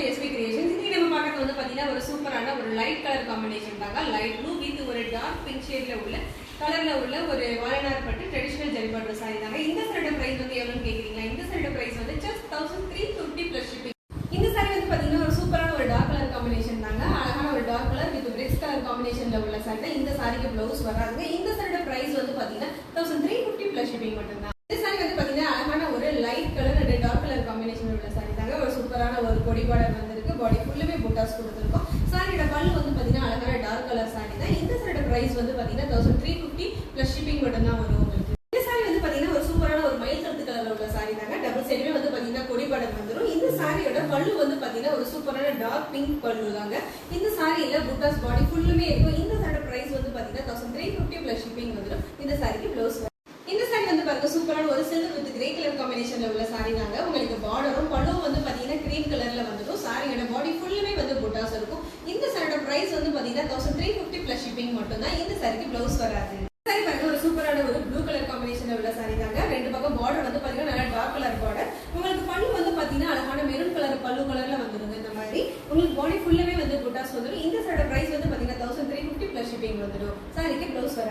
To SP creations இன்னைக்கு நம்ம பார்க்கறது வந்து பாத்தீங்கன்னா ஒரு சூப்பரான ஒரு லைட் கலர் காம்பினேஷன் தாங்க லைட் ப்ளூ வித் ஒரு டார்க் பிங்க் ஷேட்ல உள்ள கலர்ல உள்ள ஒரு வாழனார் பட்டு ட்ரெடிஷனல் ஜரிபாட்டு சாரி தாங்க. இந்த சைடு பிரைஸ் வந்து எவ்வளவுன்னு கேக்குறீங்களா? இந்த சைடு பிரைஸ் வந்து just thousand three fifty plus shipping இந்த சாரி வந்து பாத்தீங்கன்னா ஒரு சூப்பரான ஒரு டார்க் கலர் காம்பினேஷன் தாங்க. அழகான ஒரு dark colour with bricks colour காம்பினேஷன்ல உள்ள சாரி தான். இந்த சாரிக்கு பிளவுஸ் வராதுங்க இந்த சாரியோட பிரைஸ் வந்து பாத்தீங்கன்னா thousand three fifty plus shipping மட்டும்தான் இந்த சாரி வந்து பாத்தீங்கன்னா அழகான ஒரு light colour and dark colour combination உள்ள சாரி தாங்க ஒரு சூப்பரான ஒரு பொடி பார்டர் பாடி ஃபுல்லுமே புட்டாஸ் கொடுத்துருக்கோம். சாரியோட பல்லு வந்து பாத்தீங்கன்னா அழகான டார்க் கலர் சாரி தான். இந்த சாரியோட பிரைஸ் வந்து பார்த்தீங்கன்னா thousand three fifty plus shipping மட்டும் தான் வரும் உங்களுக்கு. இந்த சாரி வந்து பாத்தீங்கன்னா ஒரு சூப்பரான ஒரு மயில் கருத்து கலர்ல உள்ள சாரி தாங்க. டபுள் சைடுமே வந்து பாத்தீங்கன்னா கொடி வந்துடும் இந்த சாரியோட பல்லு வந்து பாத்தீங்கன்னா ஒரு சூப்பரான டார்க் பிங்க் பல்லு தாங்க. இந்த சாரியில் புட்டாஸ் பாடி ஃபுல்லுமே இருக்கும். இந்த சாரியோட பிரைஸ் வந்து பார்த்தீங்கன்னா thousand three fifty plus shipping வந்துடும் இந்த சாரிக்கு ப்ளவுஸ் இந்த சாரி வந்து பாருங்க சூப்பரான ஒரு சில்வர் வித் கிரே கலர் காம்பினேஷன்ல உள்ள சாரி தாங்க. உங்களுக்கு பார்டரும் பல்லும் வந்து பாத்தீங்கன்னா கிரீம் கலர்ல வந்துடும் சாரியோட பாடி ஃபுல்லுமே வந்து புட்டாஸ் இருக்கும் இந்த சாரியோட ப்ரைஸ் வந்து பாத்தீங்கன்னா thousand three fifty plus shipping மட்டும் தான் இந்த சாரிக்கு பிளவுஸ் வராது. சாரி பாருங்க ஒரு சூப்பரான ஒரு ப்ளூ கலர் காம்பினேஷன்ல உள்ள சாரி தாங்க. ரெண்டு பக்கம் பார்டர் வந்து பாத்தீங்கன்னா நல்லா டார்க் கலர் பார்டர் உங்களுக்கு பல்லு வந்து பாத்தீங்கன்னா அழகான மெரூன் கலர் பல்லு கலர்ல வந்துருங்க இந்த மாதிரி. உங்களுக்கு பாடி ஃபுல்லாவே வந்து புட்டாஸ் வந்துடும் இந்த சாரோட ப்ரைஸ் வந்து பார்த்தீங்கன்னா thousand three fifty plus shipping வந்துடும். சாரிக்கு ப்ளவுஸ் வராது.